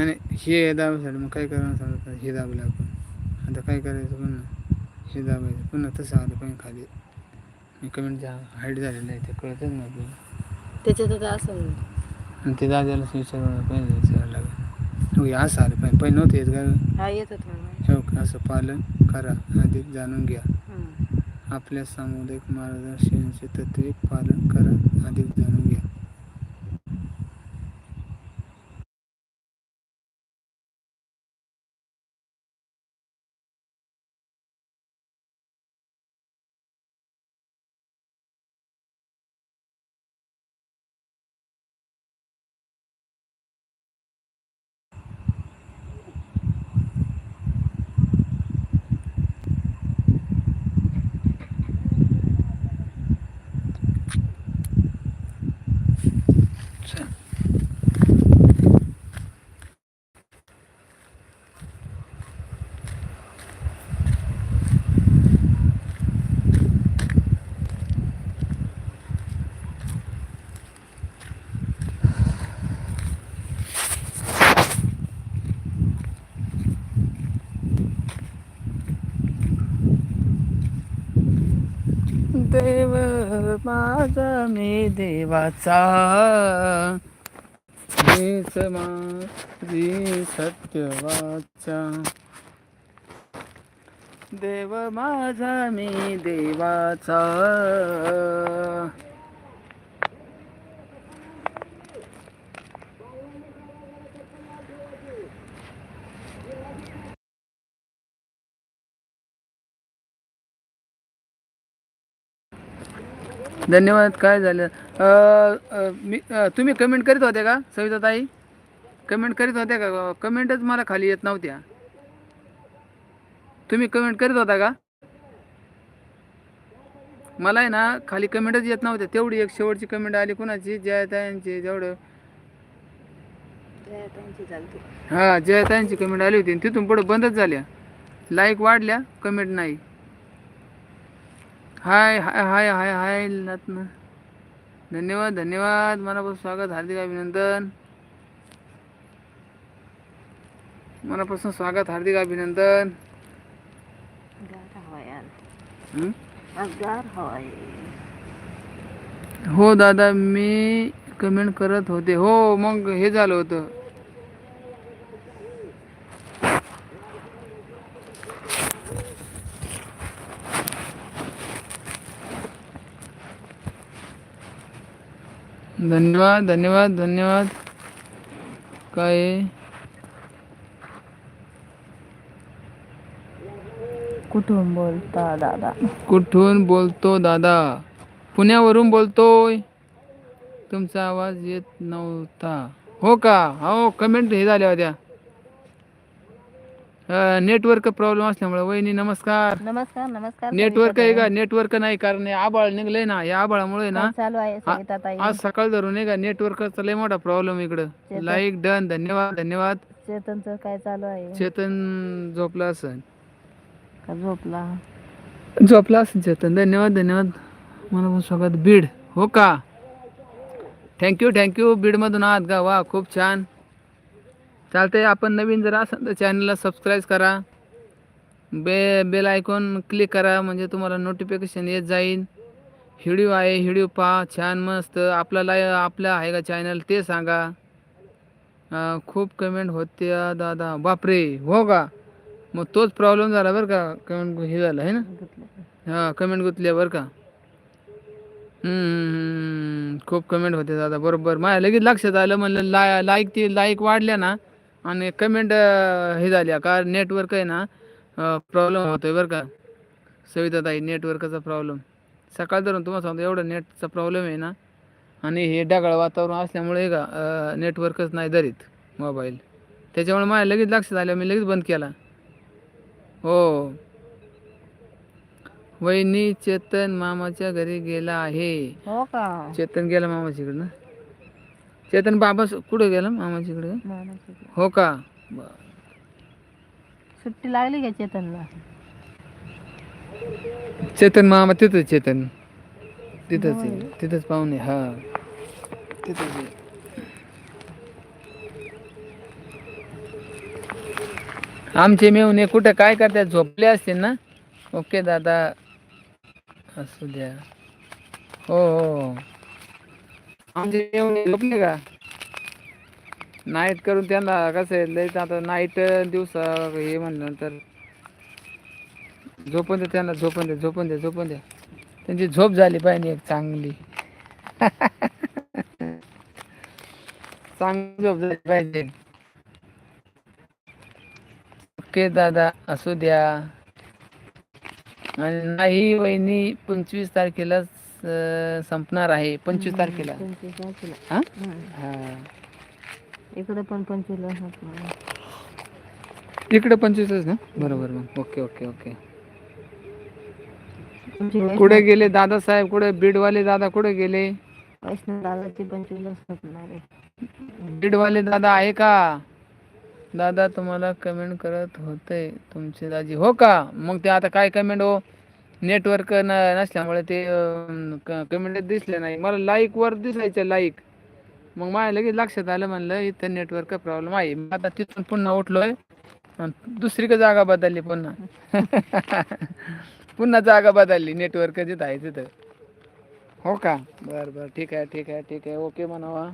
नाही नाही, हे दाबायसाठी मग काय करावं समजा हे दाबलं आपण. आता काय करायचं पुन्हा? हे दाबायचं. पुन्हा तसं आलं पाहिजे खाली. मी कमेंट हाईट झालेलं आहे ते कळतच नाही आपल्याला. त्याच्यात आता असं आणि ते दादालाच विचारायला पाहिजे विचारायला लागेल. हो हे असं आलं पाहिजे. पहिले नव्हतं येत का हा येत होत मला हो? असं पालन करा. अधिक जाणून घ्या. हं. आपल्या सामुदायिक मार्गदर्शनाचे तत्वे पालन करा. अधिक जाणून घ्या देव माझा मी देवाचा मीच माझी सत्यवाचा. देव माझा मी देवाचा. धन्यवाद काय झालं? मी तुम्ही कमेंट करीत होते का सविता ताई कमेंट करीत होत्या का? कमेंटच मला खाली येत नव्हत्या. तुम्ही कमेंट करीत होता का? मला आहे ना खाली कमेंटच येत नव्हत्या. तेवढी एक शेवटची कमेंट आली कुणाची? जयतायांची जेवढं. हा जयतायांची कमेंट आली होती तिथून पुढे बंदच झाल्या. लाईक वाढल्या कमेंट नाही. हाय हाय हाय हाय हाय रत्न धन्यवाद धन्यवाद. मनापासून स्वागत हार्दिक अभिनंदन. मनापासून स्वागत हार्दिक अभिनंदन. हो दादा मी कमेंट करत होते. हो मग हे झालं होतं. धन्यवाद धन्यवाद धन्यवाद. काय? कुठून बोलता दादा? कुठून बोलतो दादा? पुण्यावरून बोलतोय. तुमचा आवाज येत नव्हता. हो का? हो कमेंट हे झाल्या होत्या. नेटवर्क प्रॉब्लेम असल्यामुळे वहिनी नमस्कार. नमस्कार नमस्कार नेटवर्क आहे. का? नेटवर्क नाही कारण हे आबाळ निघलंय ना या आबाळामुळे ना काय चालू आहे सविता ताई आज सकाळ धरून आहे का नेटवर्कचा लय मोठा प्रॉब्लेम इकडं. चेतन. लाईक डन धन्यवाद धन्यवाद. चेतनचं काय चालू आहे? चेतन झोपला असेल. का झोपला? झोपला असेल चेतन धन्यवाद धन्यवाद. मला पण स्वागत बीड हो का? थँक्यू थँक्यू बीडमधून आहात का? वा खूप छान. चालते आपण नवीन जर असाल तर चॅनलला सबस्क्राईब करा. बे बेल आयकॉन क्लिक करा म्हणजे तुम्हाला नोटिफिकेशन येत जाईल. व्हिडिओ आहे व्हिडिओ पहा छान मस्त. आपला लाय आपला आहे का चॅनल ते सांगा. खूप कमेंट होते दादा. बापरे हो का? मग तोच प्रॉब्लेम झाला बरं का कमेंट हे झालं आहे ना? हां कमेंट गुतल्या बरं का? खूप कमेंट होते दादा. बरोबर. माझ्या लगेच लक्षात आलं म्हणलं ला लाईक ती लाईक वाढल्या ना आणि कमेंट हे झाल्या का नेटवर्क आहे ना प्रॉब्लेम होतोय बरं का. सविता ताई नेटवर्कचा प्रॉब्लेम सकाळ धरून तुम्हाला सांगतो एवढं नेटचा प्रॉब्लेम आहे ना. आणि हे ढगाळ वातावरण असल्यामुळे का नेटवर्कच नाही धरीत मोबाईल त्याच्यामुळे माझ्या लगेच लक्षात आलं मी लगेच बंद केला. हो. वहिनी चेतन मामाच्या घरी गेला आहे. हो का? चेतन गेला मामाच्याकडे ना. चेतन बाबा कुठे गेला? मामाच्याकडे मामाची. हो का? सुट्टी लागली का चेतनला? चेतन मामा तिथंच चेतन. तिथंच आहे. तिथंच पाहुणे हा. तिथंच आहे. आमचे मेवणे कुठं काय करतात? झोपले असतील ना? ओके दादा. असू द्या. हो हो हो. आमचे झोपले का? नाईट करून त्यांना कसं आहे लयच आता नाईट दिवसा हे म्हणलं तर. झोपून दे त्यांना झोपून दे झोपून दे झोपून दे त्यांची झोप झाली पाहिजे एक चांगली. चांगली झोप झाली पाहिजे. ओके दादा असू द्या. आणि नाही वहिनी पंचवीस तारखेलाच संपणार आहे. पंचवीस तारखेला. पंचवीस तारखेला. हा? हम्म. इकडे पण पंचवीसला. इकडे पंचवीसच ना? बरोबर मग. Okay okay okay. कुठे गेले? दादासाहेब कुठे? बीडवाले दादा कुठे गेले? दादाची पंचवीसला संपणार आहे. बीडवाले दादा आहे का? दादा तुम्हाला कमेंट करत होते. तुमचे दाजी. हो का? मग ते आता काय कमेंट हो? नेटवर्क न नसल्यामुळे ते कमेंट दिसले नाही. मला लाईक वर दिसायचं लाईक मग माझ्या लगेच लक्षात आलं म्हणलं इथं नेटवर्क प्रॉब्लेम आहे. मग आता तिथून पुन्हा उठलोय. दुसरीकडे जागा बदलली पुन्हा. पुन्हा जागा बदलली. नेटवर्क जिथं आहे तिथं. हो का? बरं बरं. ठीक आहे ठीक आहे ठीक आहे. ओके म्हणावा.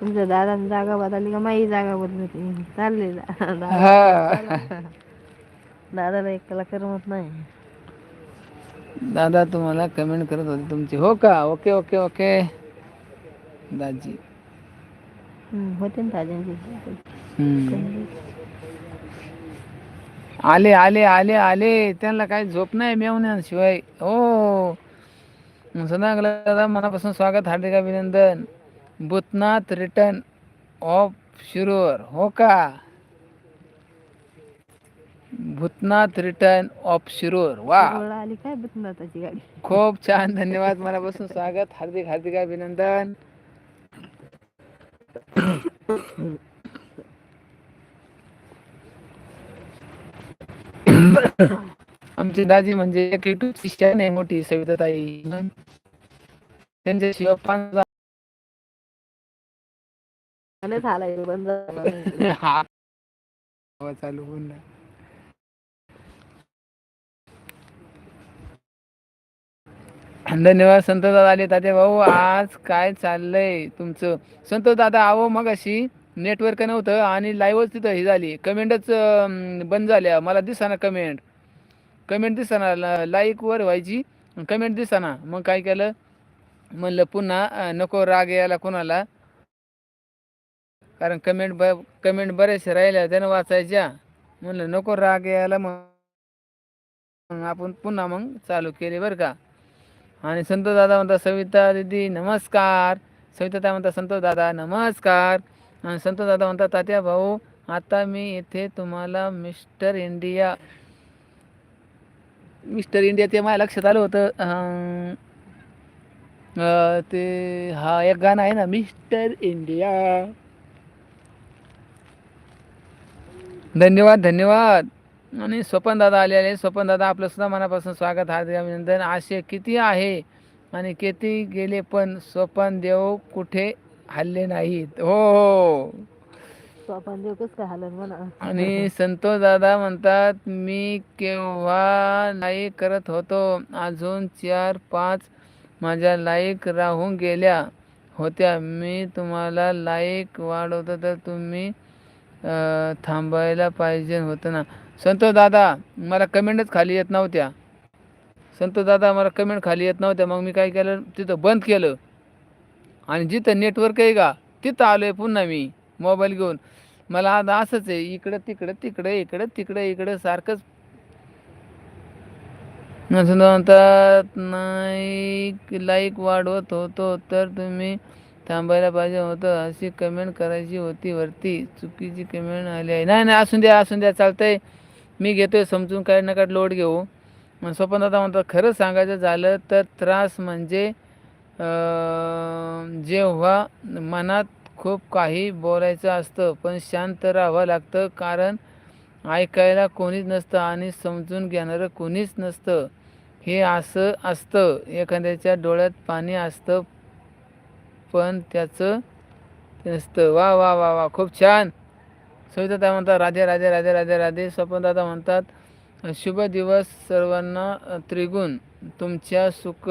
तुमच्या दादाची जागा बदलली का? माझी जागा बदलते चालले दादा हा. दादाला एकला करमत नाही. दादा तुम्हाला कमेंट करत होते तुमची. हो का? ओके ओके ओके दाजी. होते ना. आले आले आले आले. त्यांना काही झोप नाही मेवण्याशिवाय. हो. सदागला दादा मनापासून स्वागत हार्दिक अभिनंदन. भूतनाथ रिटर्न ऑफ शिरूर हो का? Bhoothnath return of Shirur. वा. शिरोळला आली काय बुतनाथाची गाडी? खूप छान. धन्यवाद. मनापासून स्वागत. हार्दिक हार्दिक अभिनंदन. आमची दाजी म्हणजे एक युट्यूब नाही मोठी सविता ताई त्यांच्याशिवाय पाच मला झालाय. बंद झाला. हा. चालू होऊन धन्यवाद संत दादा आले. तात्या भाऊ आज काय चाललंय तुमचं? संत दादा आहो मग अशी नेटवर्क नव्हतं आणि लाईव्हच तिथं ही झाली. कमेंटच बंद झाल्या. मला दिसाना कमेंट कमेंट दिसाना. लाईक वर व्हायची. कमेंट दिसाना. मग काय केलं? म्हणलं पुन्हा नको राग यायला कोणाला. कारण कमेंट ब कमेंट बऱ्याचशा राहिल्या. त्यानं वाचायच्या. म्हणलं नको राग यायला मग मग. आपण पुन्हा मग चालू केले बरं का. आणि संत दादा म्हणतात सविता दिदी नमस्कार. सविता ताई म्हणतात संतोष दादा नमस्कार. आणि संत दादा म्हणतात तात्या भाऊ आता मी इथे तुम्हाला मिस्टर इंडिया मिस्टर इंडिया ते माझ्या लक्षात आलं होतं. ते हा एक गाणं आहे ना मिस्टर इंडिया. धन्यवाद धन्यवाद. आणि स्वपन दादा आले आले स्वपन दादा आपलं सुद्धा मनापासून स्वागत हार्दिक अभिनंदन. आशे किती आहे आणि किती गेले पण स्वपन देव कुठे हल्ले नाहीत? हो हो. आणि संतोष दादा म्हणतात मी केव्हा लाईक करत होतो? अजून चार पाच माझ्या लाईक राहून गेल्या होत्या. मी तुम्हाला लाईक वाढवतो तर तुम्ही थांबायला पाहिजे होतं ना. संतोषदादा मला कमेंटच खाली येत नव्हत्या. संतोषदादा मला कमेंट खाली येत नव्हत्या. मग मी काय केलं? तिथं बंद केलं. आणि जिथं नेटवर्क आहे का तिथं आलो आहे पुन्हा मी मोबाईल घेऊन. मला आता असंच आहे इकडं तिकडं तिकडं इकडं तिकडं इकडं सारखंच. म्हणतात नाही लाईक वाढवत होतो तर तुम्ही थांबायला पाहिजे होतं. अशी कमेंट करायची होती वरती. चुकीची कमेंट आली आहे. नाही नाही असून द्या असून द्या चालतंय. मी घेतो आहे समजून काय नका लोड घेऊ. मग स्वप्न दादा म्हणतात खरं सांगायचं झालं तर त्रास म्हणजे जेव्हा मनात खूप काही बोलायचं असतं पण शांत राहावं लागतं कारण ऐकायला कोणीच नसतं आणि समजून घेणारं कोणीच नसतं. हे असं असतं. एखाद्याच्या डोळ्यात पाणी असतं पण त्याचं नसतं. वा वा वा वा खूप छान. सविताता म्हणतात राधे राधे राधे राधे राधे. स्वप्नदादा म्हणतात शुभ दिवस सर्वांना त्रिगुण. तुमच्या सुख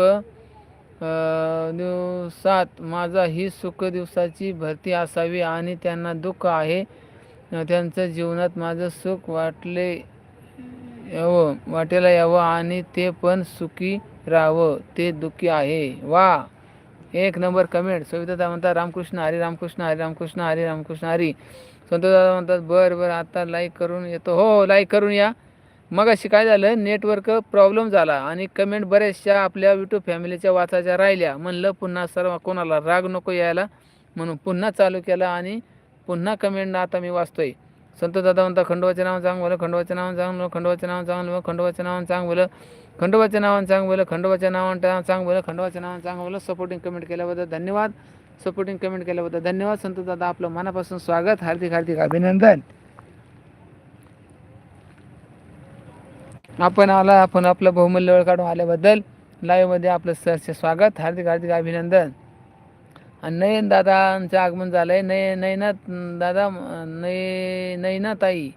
दिवसात माझा ही सुख दिवसाची भरती असावी आणि त्यांना दुःख आहे. त्यांचं जीवनात माझं सुख वाटले यावं वाटेला यावं आणि ते पण सुखी राहावं ते दुःखी आहे. वा! एक नंबर कमेंट. सविता म्हणतात रामकृष्ण हरी रामकृष्ण हरी रामकृष्ण हरी रामकृष्ण हरी. संतोषदादा म्हणतात बरं बरं आता लाईक करून येतो. हो, हो लाईक करून या. मग अशी काय झालं नेटवर्क प्रॉब्लेम झाला आणि कमेंट बऱ्याचशा आपल्या यूट्यूब फॅमिलीच्या वाचायच्या राहिल्या. म्हणलं पुन्हा सर्व कोणाला राग नको यायला. म्हणून पुन्हा चालू केला आणि पुन्हा कमेंट आता मी वाचतोय. संतोषदादा दादा म्हणता खंडोबाच्या नाव सांग बोलं खंडोबाच्या नाव सांग बोलं खंडोबाच्या नाव सांग बोलं खंडोबाच्या नावानं सांग बोलं खंडोबाच्या नावानं सांग बोलं खंडोबाच्या नावानं सांग बोलं खंडोबाच्या नावानं सांग बोलं सपोर्टिंग कमेंट केल्याबद्दल धन्यवाद. सपोर्टिंग कमेंट केल्याबद्दल धन्यवाद. संत दादा आपलं मनापासून स्वागत. हार्दिक हार्दिक अभिनंदन. आपण आला आपण आपलं बहुमूल्य वेळ काढून आल्याबद्दल लाईव्हमध्ये आपलं सरचे स्वागत. हार्दिक हार्दिक अभिनंदन. आणि नयन दादांचं आगमन झालंय. नय नयना दादा नय नयना ताई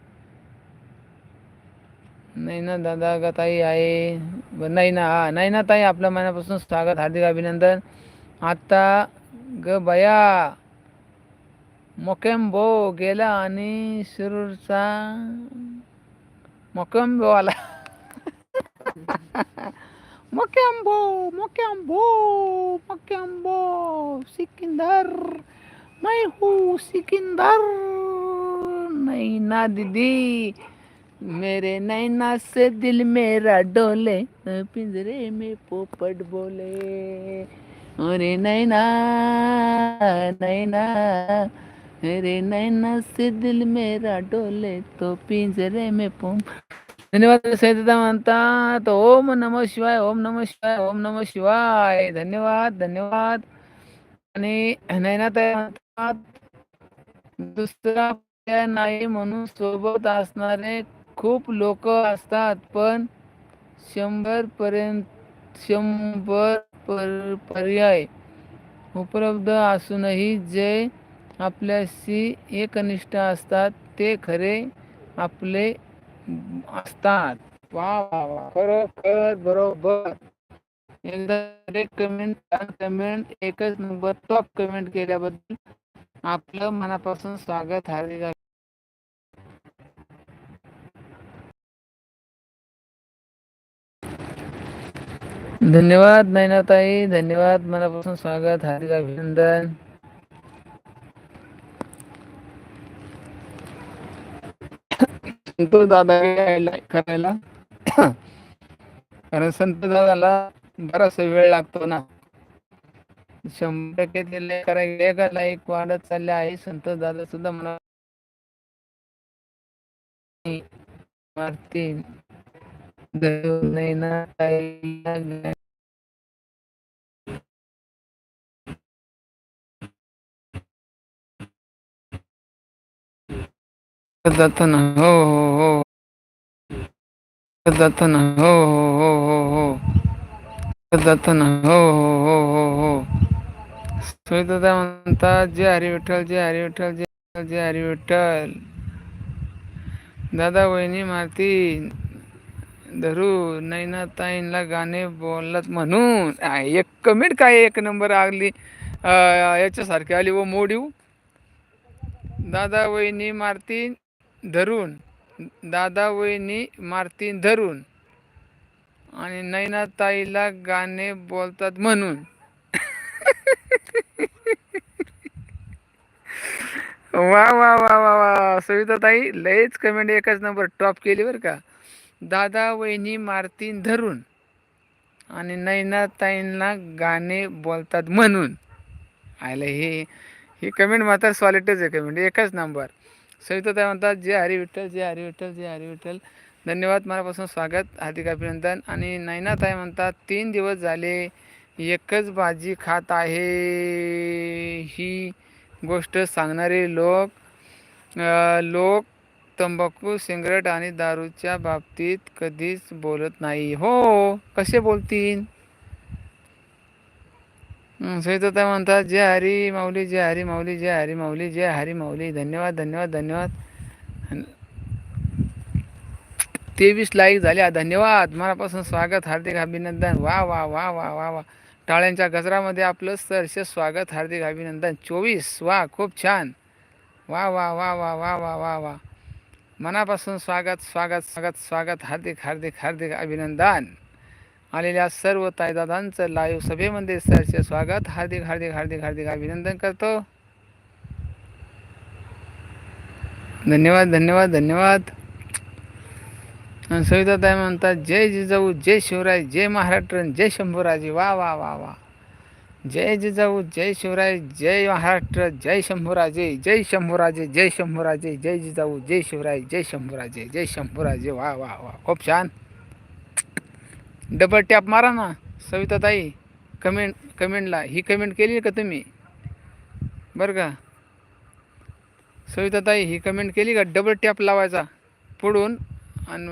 नयना दादा का ताई आहे. नयना हा नयना ताई आपल्या मनापासून स्वागत. हार्दिक अभिनंदन. आता ग बया. मोकेंबो गेला आणि शिरूरचा मोकेंबो आला मोकेंबो मोकेंबो मोकेंबो सिकिंदर. मैं हूँ सिकिंदर. नैना दीदी मेरे नैना से दिल मेरा डोले पिंजरे में पोपट बोले. अरे नैना नैना अरे नैना से दिल मेरा डोले तो पिंजरे में पुम धन्यवाद सहिता म्हणतात ओम नमो शिवाय ओम नमो शिवाय ओम नमो शिवाय धन्यवाद धन्यवाद आणि नैना म्हणतात दुसरा पर्याय नाही म्हणून सोबत असणारे खूप लोक असतात पण शंभर पर्यंत शंभर पर पर्याय उपलब्ध असूनही जे आपल्याशी एकनिष्ठ असतात ते खरे आपले असतात. वा वा वा. खरोखर बरोबर. एकदा कमेंट कमेंट एकच नंबर टॉप कमेंट केल्याबद्दल आपलं मनापासून स्वागत हार्दिक धन्यवाद नैनाताई धन्यवाद मनापासून स्वागत हार्दिक अभिनंदन. संतोष दादा करायला. कारण संत दादाला बराचसा वेळ लागतो ना. शंभर टक्के दिले लाईक करायला एका लाईक वाढत चालले आहे. संत दादा सुद्धा म्हणा मारतील. नाही जाताना हो हो हो जाताना हो हो हो हो हो जाताना हो हो हो हो हो सुविधा म्हणतात जे हरी विठ्ठल जे हरी विठ्ठल जे जे हरी विठ्ठल दादा वहिनी मारती धरू नैनाताईंना गाणे बोलत म्हणून. एक कमेंट काय एक नंबर आगली याच्यासारखी आली व मोडीव. दादा वहिनी मारतीन धरून. दादा वहिनी मारतीन धरून. आणि नैना ताईला गाणे बोलतात म्हणून. वा वा वा वा वा. सविता ताई लयच कमेंट एकच नंबर टॉप केली बरं का. दादा वहिनी मारतीन धरून आणि नैनाताईंना गाणे बोलतात म्हणून. आयला हे ही कमेंट मात्र सॉलिटच आहे कमेंट एकच नंबर. सविताताई म्हणतात जे हरी विठ्ठल जे हरी विठ्ठल जे हरी विठ्ठल. धन्यवाद मनापासून स्वागत हार्दिक अभिनंदन. आणि नैनाताई म्हणतात तीन दिवस झाले एकच भाजी खात आहे. ही गोष्ट सांगणारे लोक लोक तंबाखू सिगरेट आणि दारूच्या बाबतीत कधीच बोलत नाही हो कसे बोलतील सविता म्हणतात जय हरी माऊली जय हरी माऊली जय हरी माऊली जय हरी माऊली धन्यवाद धन्यवाद धन्यवाद तेवीस लाईक झाल्या धन्यवाद मनापासून स्वागत हार्दिक अभिनंदन वा वा वा वा वा वा टाळ्यांच्या गजरामध्ये आपलं सरसे स्वागत हार्दिक अभिनंदन चोवीस वा खूप छान वा वा वा वा वा वा वा वा मनापासून स्वागत स्वागत स्वागत स्वागत हार्दिक हार्दिक हार्दिक अभिनंदन. आलेल्या सर्व ताईदादांचं लाईव्ह सभेमध्ये सरचे स्वागत. हार्दिक हार्दिक हार्दिक हार्दिक अभिनंदन करतो. धन्यवाद धन्यवाद धन्यवाद. आणि सविताताई म्हणतात जय जिजाऊ जय शिवराय जय महाराष्ट्र जय शंभूराजी. वा वा वा वा. जय जिजाऊ जय शिवराय जय महाराष्ट्र जय शंभूराजे जय शंभूराजे जय शंभूराजे जय जिजाऊ जय शिवराय जय शंभूराजे जय शंभूराजे. वा वा वा. खूप छान. डबल टॅप मारा ना सविताताई. कमेंट कमेंटला ही कमेंट केली का तुम्ही? बरं का? सविताताई ही कमेंट केली का? डबल टॅप लावायचा. पुढून आणि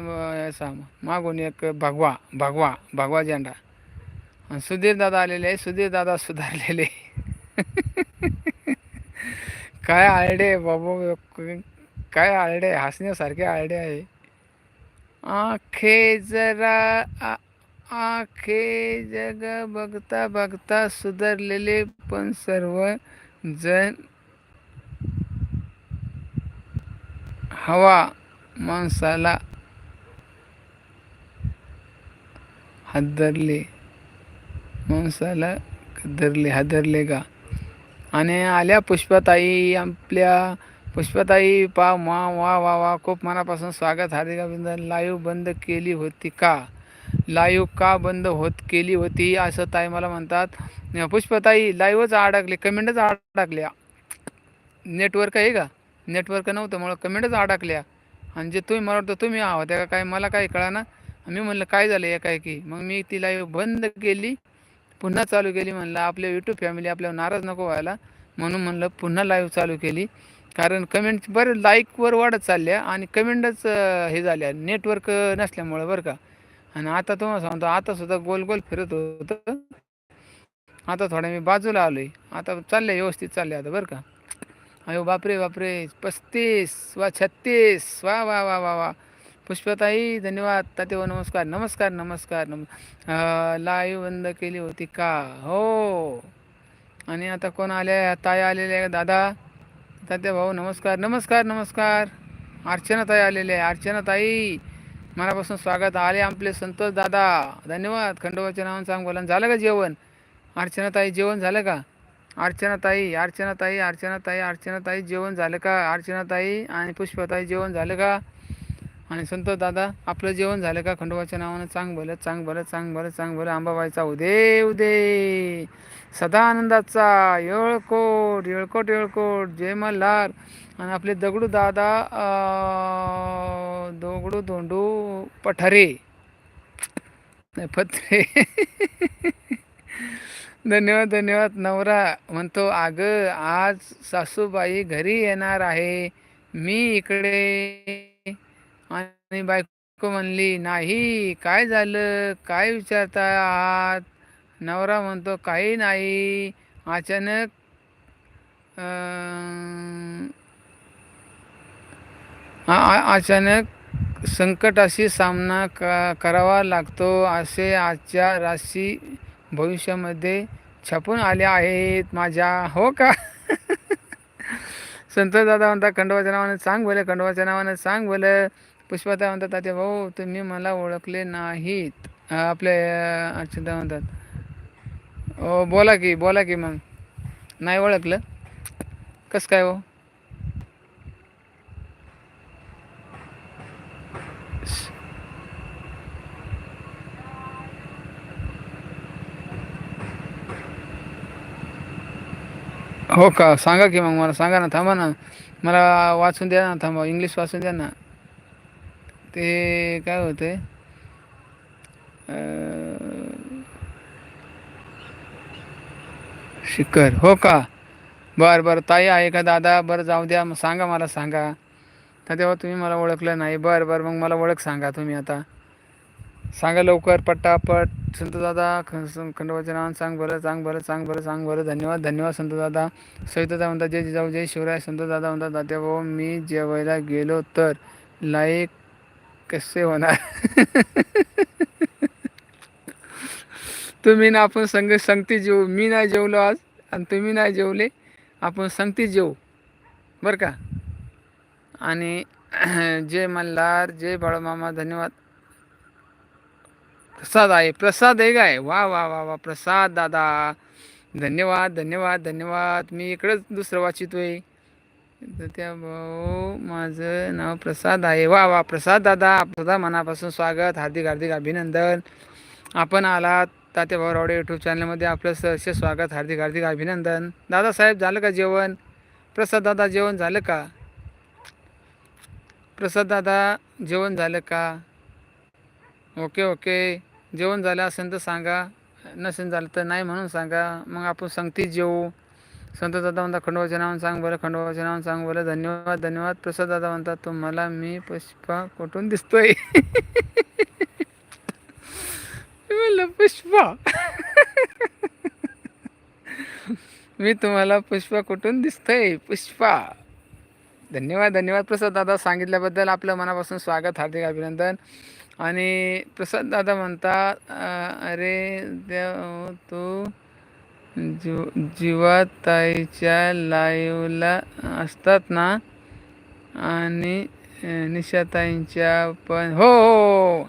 असा मागून एक भगवा भगवा भगवा झेंडा. आणि सुधीर दादा आलेले आहे. सुधीर दादा सुधारलेले काय आळडे बाबू? काय आळडे हसण्यासारखे आळडे आहे. आखे जरा आ- आखे जग बघता बघता सुधारलेले पण सर्व जण हवा माणसाला हादरले. माणसाला धरले हादरले का? आणि आल्या पुष्पाताई आपल्या पुष्पाताई पा वा वा वा वा खूप मनापासून स्वागत. हार्दिक अभिनंदन. लाईव्ह बंद केली होती का? लाईव्ह का बंद होत केली होती? असं ताई मला म्हणतात. पुष्पाताई लाईव्हच अडकले. कमेंटच अडकल्या. नेटवर्क आहे का? नेटवर्क नव्हतं म्हणून कमेंटच अडकल्या. आणि जे तुम्ही मला वाटतं तुम्ही आहोत का काय मला काही कळा ना मी म्हणलं काय झालं एकाएकी? मग मी ती लाईव्ह बंद केली. पुन्हा चालू केली म्हणलं आपल्या यूट्यूब फॅमिली आपल्याला नाराज नको व्हायला. म्हणून म्हणलं पुन्हा लाईव्ह चालू केली. कारण कमेंट बरं लाईकवर वाढत चालल्या आणि कमेंटच हे झाल्या. नेटवर्क नसल्यामुळं बरं का. आणि आता तुम्हाला सांगतो आता सुद्धा गोल गोल फिरत होतं. आता थोडं मी बाजूला आलो आहे आता चाललंय व्यवस्थित चालले आता बरं का. अयो बापरे बापरे पस्तीस वा छत्तीस. वा वा वा वा वा. पुष्पताई धन्यवाद. तातेव नमस्कार नमस्कार नमस्कार. नम लाईव्ह बंद केली होती का? हो. आणि आता कोण आले? ताई आलेले आहे दादा. तात्या भाऊ नमस्कार नमस्कार नमस्कार. अर्चना ताई आलेले आहे. अर्चना ताई मनापासून स्वागत. आले आपले संतोष दादा. धन्यवाद. खंडोबाच्या नावानं सांग बोला. झालं का जेवण? अर्चना ताई जेवण झालं का? अर्चना ताई अर्चना ताई अर्चना ताई अर्चना ताई जेवण झालं का? अर्चना ताई आणि पुष्पताई जेवण झालं का? आणि संतोष दादा आपलं जेवण झालं का? खंडोबाच्या नावानं चांग भलं चांग भलं चांग भलं चांग भलं अंबाबाईचा उदे उदे. सदा आनंदाचा येळकोट येळकोट येळकोट. जय मल्हार. आणि आपले दगडू दादा दोगडू दगडू धोंडू पठारे. पत्रे धन्यवाद धन्यवाद. नवरा म्हणतो अगं आज सासूबाई घरी येणार आहे. मी इकडे आणि बायको म्हणली नाही काय झालं? काय विचारता आहात? नवरा म्हणतो काही नाही. अचानक अचानक संकटाशी सामना क करावा लागतो असे आजच्या राशी भविष्यामध्ये छापून आले आहेत माझ्या. हो का? संतोष दादा म्हणतात खंडोबाच्या नावानं सांग बोले खंडोबाच्या नावानं सांग बोलं पुष्पाता म्हणतात तात्या भाऊ तुम्ही मला ओळखले नाहीत. आपले अं, म्हणतात. ओ बोला की बोला की मग. नाही ओळखलं. कसं काय हो? हो का? सांगा की मग मला सांगा ना थांबा ना. मला वाचून द्या ना थांबा. इंग्लिश वाचून द्या ना. ते काय होते शिखर हो का? बरं बरं. ताई आहे का दादा? बरं जाऊ द्या. मग सांगा मला सांगा. तर तेव्हा तुम्ही मला ओळखलं नाही. बरं बरं. मग मला ओळख सांगा तुम्ही आता. सांगा लवकर पटापट. संत दादा खंडोबाचे नाव सांग बरं सांग बरं सांग बरं सांग बरं. धन्यवाद धन्यवाद संत दादा. सविता म्हणतात जय जिजाऊ जय शिवराय. संत दादा म्हणतात दादा भाऊ मी जेवायला गेलो तर लाईक कसे होणार? तुम्ही ना आपण संग संगती जेवू. मी नाही जेवलो आज आणि तुम्ही नाही जेवले. आपण संगती जेवू. बरं का? आणि जय मल्हार जय बाळूमामा धन्यवाद. प्रसाद आहे प्रसाद आहे काय? वा वा वा वा प्रसाद दादा. धन्यवाद धन्यवाद धन्यवाद. मी इकडंच दुसरं वाचितोय. त्या भाऊ माझं नाव प्रसाद आहे. वा वा प्रसाद दादा आपलं मनापासून स्वागत हार्दिक हार्दिक अभिनंदन. आपण आलात तात्या भाऊ रावडे यूट्यूब चॅनलमध्ये आपलं सहर्ष स्वागत हार्दिक हार्दिक अभिनंदन. दादासाहेब झालं का जेवण? प्रसाद दादा जेवण झालं का? प्रसाद दादा जेवण झालं का? Okay okay. जेवण झालं असेल तर सांगा. नसेल झालं तर नाही म्हणून सांगा. मग आपण संगतीच जेवू संत दादा म्हणतात खंडोबाच्या सांग बरं खंडोबाच्या सांग बरं धन्यवाद धन्यवाद. प्रसाद दादा म्हणतात तुम्हाला मी पुष्पा कुठून दिसतोय? पुष्पा. मी तुम्हाला पुष्पा कुठून दिसतोय? पुष्पा. धन्यवाद धन्यवाद. प्रसाद दादा सांगितल्याबद्दल आपलं मनापासून स्वागत हार्दिक अभिनंदन. आणि प्रसाद दादा म्हणतात अरे देव तू जीव जीवाताईच्या लाईवला असतात ना? आणि निशाताईंच्या पण हो, हो हो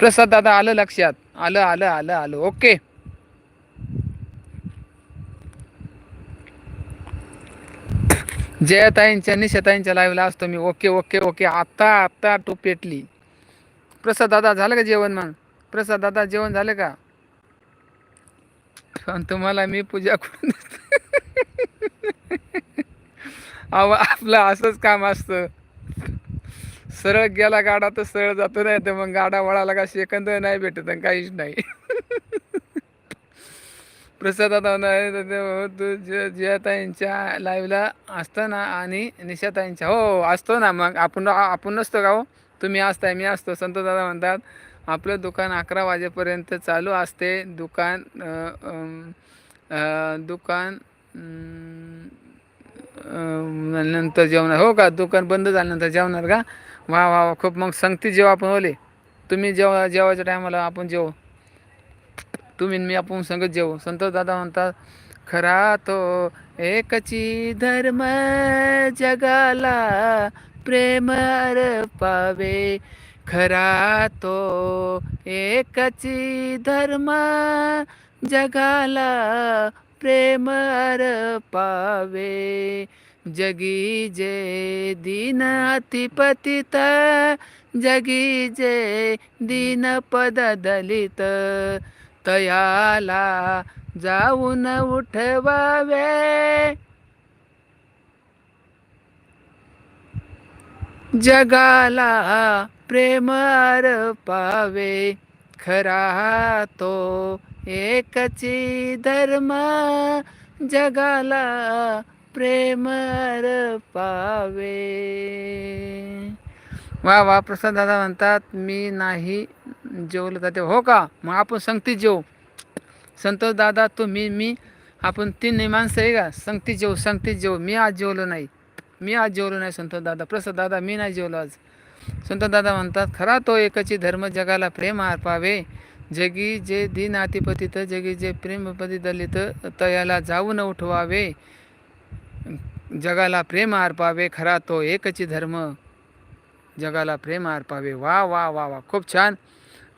प्रसाद दादा आलं लक्षात. आलं आलं आलं आलं. ओके. जयताईंच्या निशाताईंच्या लाईव्हला असतो मी. Okay okay okay. आत्ता आत्ता टू पेटली. प्रसाद दादा झालं का जेवण मग? प्रसाद दादा जेवण झालं का? पण तुम्हाला मी पूजा करून अहो आपलं असंच काम असतं. सरळ गेला गाडा तर सरळ जातो नाही तर मग गाडा वळाला का सेकंद नाही भेटत आणि काहीच नाही. प्रसाद आता नाही तू जयताईंच्या लाईव्हला असतो ना आणि निशाताईंच्या हो असतो ना मग. आपण आपण नसतो का हो? तुम्ही असताय मी असतो संत दादा म्हणतात. आपलं दुकान अकरा वाजेपर्यंत चालू असते. दुकान दुकान नंतर जेवणार. हो का? दुकान बंद झाल्यानंतर जेवणार का? वा वा वा. खूप मग संगती जेव्हा आपण ओले. तुम्ही जेव्हा जेवायच्या टायमाला आपण जेवू. तुम्ही मी आपण संगत जेवू. संतोष दादा म्हणतात खरा तो एकची धर्म जगाला प्रेम पावे खरा तो एकची धर्म जगाला प्रेम पावे जगी जे दीन अतिपतित जगी जे दीन पद दलित तयाला जाऊन उठवावे. जगाला प्रेम पावे खरा तो एकची धर्म जगाला प्रेम पावे वा वा प्रसाद दादा म्हणतात मी नाही जेवलं जाते हो का? मग आपण संगती जेवू संतोष दादा तू मी मी आपण तीन माणसं आहे का? संगती जेवू संगती जेवू मी आज जेवलो नाही. मी आज जेवलो नाही संतोष दादा. प्रसाद दादा मी नाही जेवलो आज. संत दादा म्हणतात खरा तो एकची धर्म जगाला प्रेम अर्पावे जगी जे दिन अतिपतित जगी जे प्रेमपती दलित तयाला जाऊन उठवावे. जगाला प्रेम अर्पावे खरा तो एकची धर्म जगाला प्रेम अर्पावे वा वा वा वा. खूप छान.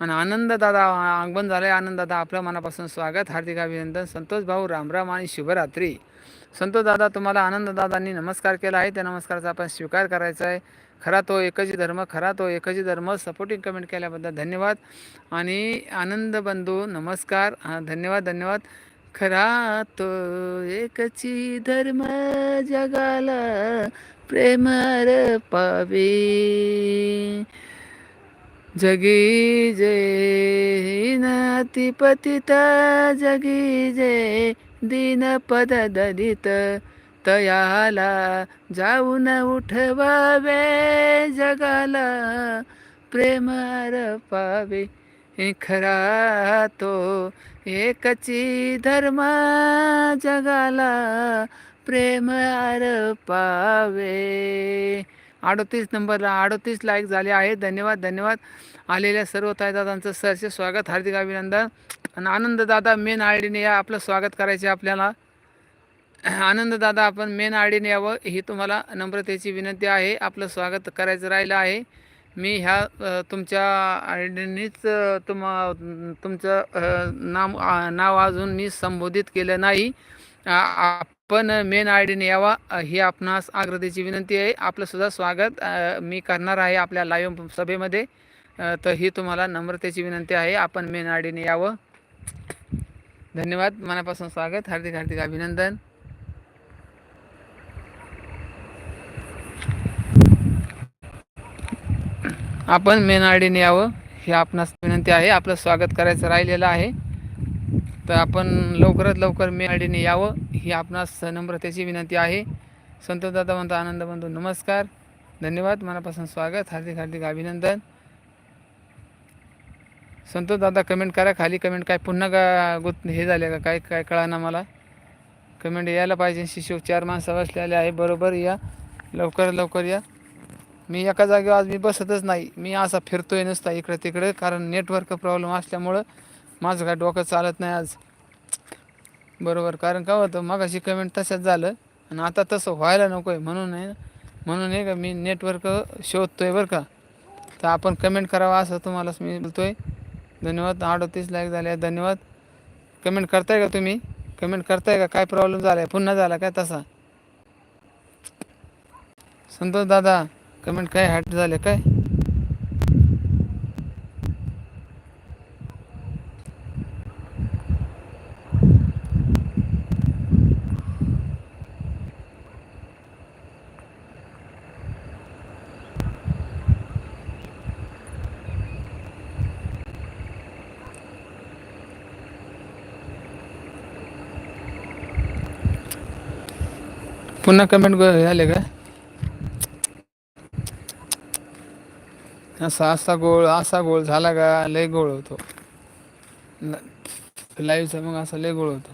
आणि आनंद दादा आगमन झालं आहे आनंद दादा आपल्या मनापासून स्वागत. हार्दिक अभिनंदन. संतोष भाऊ रामराम आणि शुभरात्री. संतोष दादा तुम्हाला आनंद दादांनी नमस्कार केला आहे. त्या नमस्काराचा आपण स्वीकार करायचा आहे. खरा तो एकच धर्म खरा तो एकच धर्म. सपोर्टिंग कमेंट केल्याबद्दल धन्यवाद. आणि आनंद बंधू नमस्कार. हा, धन्यवाद धन्यवाद. खरा तो एकची धर्म जगाला प्रेमर पावे जगी जे नातिपतित जगी जे दीन पद दलित. तयाला जाऊन उठवावे जगाला प्रेम पावे खरा तो एकची धर्म जगाला प्रेम पावे अडोतीस नंबरला अडोतीस लाईक झाले आहे धन्यवाद धन्यवाद. आलेल्या सर्व ताईदादांचं सरचे स्वागत. हार्दिक अभिनंदन. आणि आनंददादा मेन मेन आयडीने या आपलं स्वागत करायचे आपल्याला. आनंद दादा आपण मेन आडीने यावं ही तुम्हाला नम्रतेची विनंती आहे. आपलं स्वागत करायचं राहिलं आहे. मी ह्या तुमच्या आयडीनीच तुम तुम्हा तुमचं नाम नाव अजून मी संबोधित केलं नाही. आपण मेन आयडीने यावा ही आपणास आग्रतेची विनंती आहे. आपलंसुद्धा स्वागत मी करणार आहे आपल्या लाईव्ह सभेमध्ये. तर ही तुम्हाला नम्रतेची विनंती आहे. आपण मेन आयडीने यावं. धन्यवाद. मनापासून स्वागत. हार्दिक हार्दिक अभिनंदन. आपण मेन आयडीने यावं ही आपणास विनंती आहे. आपलं स्वागत करायचं राहिलेलं आहे. तर आपण लवकरात लवकर मेन आयडीने यावं ही आपणास नम्रतेची विनंती आहे. संतोष दादा म्हणतो आनंद बंधू नमस्कार. धन्यवाद मनापासून स्वागत हार्दिक हार्दिक अभिनंदन. संतोष दादा कमेंट करा. खाली कमेंट काय पुन्हा का गुत हे झाले का? काय काय कळाना मला. कमेंट यायला पाहिजे. शिशू चार माणसं बसलेले आहे. बरोबर या. लवकर लवकर या. मी एका जागेवर आज मी बसतच नाही. मी असा फिरतोय नसता इकडं तिकडे कारण नेटवर्क प्रॉब्लेम असल्यामुळं माझं काय डोकं चालत नाही आज. बरोबर कारण काय होतं मगाशी कमेंट तसंच झालं आणि आता तसं व्हायला नको आहे म्हणून आहे म्हणून आहे का मी नेटवर्क शोधतोय बरं का. तर आपण कमेंट करावा असं तुम्हालाच मी बोलतोय. धन्यवाद अडतीस लाईक झाले धन्यवाद. कमेंट करताय का तुम्ही? कमेंट करताय का? काय प्रॉब्लेम झाला आहे पुन्हा झाला काय तसा? संतोष दादा कमेंट काय हॅट झाले काय? पुन्हा कमेंट झाले का? असा असा गोळ असा गोळ झाला का लय गोळ होतो. लाईव्हचा मग असा लय गोळ होतो.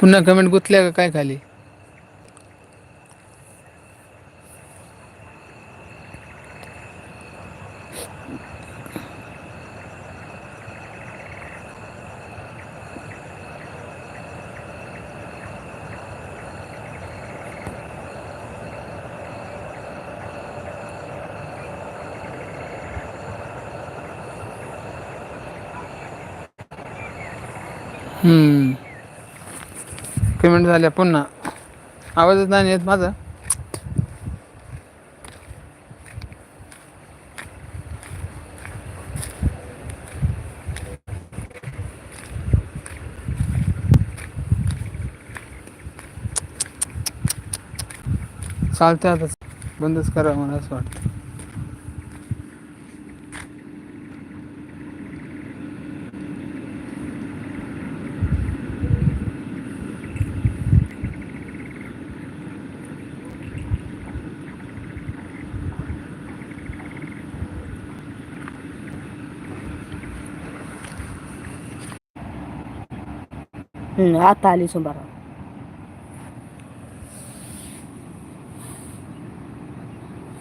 पुन्हा कमेंट गुतल्या का काय खाली? पेमेंट झाल्या पुन्हा. आवाजच नाही येत माझा. चालते आता. बंदच करा मला असं वाटतं. हम्म, आता आली सुंबारा